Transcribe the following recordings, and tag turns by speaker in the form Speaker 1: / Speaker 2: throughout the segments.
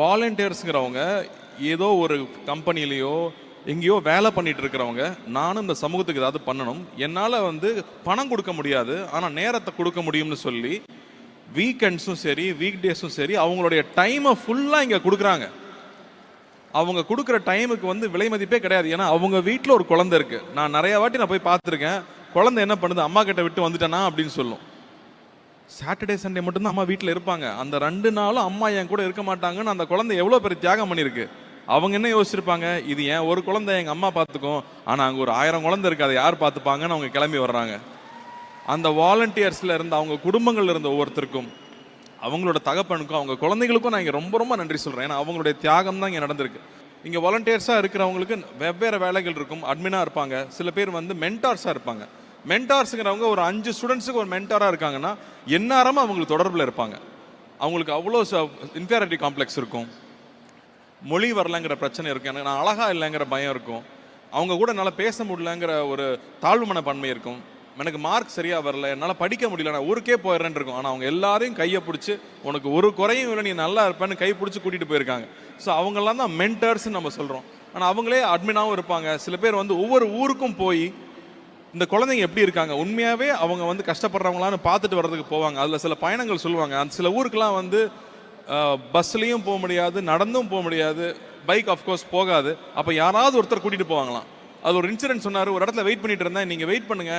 Speaker 1: வாலண்டியர்ஸுங்கிறவங்க ஏதோ ஒரு கம்பெனிலேயோ எங்கேயோ வேலை பண்ணிட்டு இருக்கிறவங்க நானும் இந்த சமூகத்துக்கு ஏதாவது பண்ணணும். என்னால் வந்து பணம் கொடுக்க முடியாது ஆனால் நேரத்தை கொடுக்க முடியும்னு சொல்லி வீக்கெண்ட்ஸும் சரி வீக் டேஸும் சரி அவங்களுடைய டைமை ஃபுல்லாக இங்கே கொடுக்குறாங்க. அவங்க கொடுக்குற டைமுக்கு வந்து விலை மதிப்பே கிடையாது. ஏன்னா அவங்க வீட்டில் ஒரு குழந்தை இருக்குது நான் நிறையா வாட்டி நான் போய் பார்த்துருக்கேன். குழந்தை என்ன பண்ணுது? அம்மா கிட்ட விட்டு வந்துட்டேனா அப்படின்னு சொல்லும். சாட்டர்டே சண்டே மட்டும்தான் அம்மா வீட்டில் இருப்பாங்க. அந்த ரெண்டு நாளும் அம்மா என் கூட இருக்க மாட்டாங்கன்னு அந்த குழந்தை எவ்வளோ பெரிய தியாகம் பண்ணியிருக்கு அவங்க என்ன யோசிச்சிருப்பாங்க? இது ஏன் ஒரு குழந்தை எங்கள் அம்மா பார்த்துக்கும்? ஆனால் அங்கே ஒரு ஆயிரம் குழந்தை இருக்குது அதை யார் பார்த்துப்பாங்கன்னு அவங்க கிளம்பி வர்றாங்க. அந்த வாலண்டியர்ஸில் இருந்த அவங்க குடும்பங்கள் இருந்த ஒவ்வொருத்தருக்கும் அவங்களோட தகப்பனுக்கும் அவங்க குழந்தைகளுக்கும் நான் இங்கே ரொம்ப ரொம்ப நன்றி சொல்கிறேன் ஏன்னா அவங்களுடைய தியாகம் தான் இங்கே நடந்திருக்கு. இங்கே வாலண்டியர்ஸாக இருக்கிறவங்களுக்கு வெவ்வேறு வேலைகள் இருக்கும். அட்மினாக இருப்பாங்க. சில பேர் வந்து மென்டார்ஸாக இருப்பாங்க. மென்டார்ஸுங்கிறவங்க ஒரு அஞ்சு ஸ்டூடெண்ட்ஸுக்கு ஒரு மென்டாராக இருக்காங்கன்னா எந்நேரமும் அவங்களுக்கு தொடர்பில் இருப்பாங்க. அவங்களுக்கு அவ்வளோ இன்ஃபீரியாரிட்டி காம்ப்ளெக்ஸ் இருக்கும். மொழி வரலங்கிற பிரச்சனை இருக்கும். எனக்கு நான் அழகாக இல்லைங்கிற பயம் இருக்கும். அவங்க கூட என்னால் பேச முடியலங்கிற ஒரு தாழ்வு மனப்பான்மை இருக்கும். எனக்கு மார்க் சரியாக வரல என்னால் படிக்க முடியல நான் ஊருக்கே போயிடுறேன்னு இருக்கும். ஆனால் அவங்க எல்லாரையும் கையை பிடிச்சி உனக்கு ஒரு குறையும் இல்லை நீ நல்லா இருப்பேன்னு கை பிடிச்சி கூட்டிகிட்டு போயிருக்காங்க. ஸோ அவங்கெல்லாம் தான் மென்டர்ஸ்னு நம்ம சொல்கிறோம் ஆனால் அவங்களே அட்மினாகவும் இருப்பாங்க. சில பேர் வந்து ஒவ்வொரு ஊருக்கும் போய் இந்த குழந்தைங்க எப்படி இருக்காங்க? உண்மையாகவே அவங்க வந்து கஷ்டப்படுறவங்களான்னு பார்த்துட்டு வர்றதுக்கு போவாங்க. அதில் சில பயணங்கள் சொல்லுவாங்க. அந்த சில ஊருக்கெலாம் வந்து பஸ்லேயும் போக முடியாது நடந்தும் போக முடியாது பைக் அஃப்கோர்ஸ் போகாது. அப்போ யாராவது ஒருத்தர் கூட்டிகிட்டு போவாங்களாம். அது ஒரு இன்சிடென்ட் சொன்னார் ஒரு இடத்துல வெயிட் பண்ணிட்டு இருந்தேன் நீங்கள் வெயிட் பண்ணுங்க.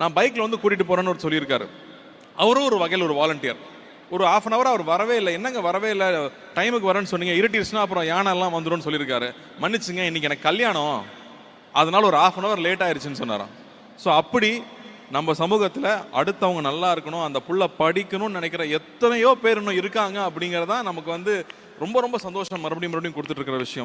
Speaker 1: நான் பைக்கில் வந்து கூட்டிகிட்டு போகிறேன்னு ஒரு சொல்லியிருக்காரு. அவரும் ஒரு வகையில் ஒரு வாலண்டியர் ஒரு ஆஃப் அன் ஹவர் அவர் வரவே இல்லை. என்னங்க வரவே இல்லை? டைமுக்கு வரேன்னு சொன்னீங்க. இருட்டிடுச்சுன்னா அப்புறம் யானைலாம் வந்துடும் சொல்லியிருக்காரு. மன்னிச்சுங்க இன்னைக்கு எனக்கு கல்யாணம். அதனால ஒரு ஆஃப் அன் ஹவர் லேட் ஆயிடுச்சுன்னு சொன்னாராம். ஸோ அப்படி நம்ம சமூகத்தில் அடுத்தவங்க நல்லா இருக்கணும் அந்த புள்ள படிக்கணும்னு நினைக்கிற எத்தனையோ பேர் இன்னும் இருக்காங்க அப்படிங்கிறதான் நமக்கு வந்து ரொம்ப ரொம்ப சந்தோஷம். மறுபடியும் மறுபடியும் கொடுத்துட்டு இருக்கிற விஷயம்.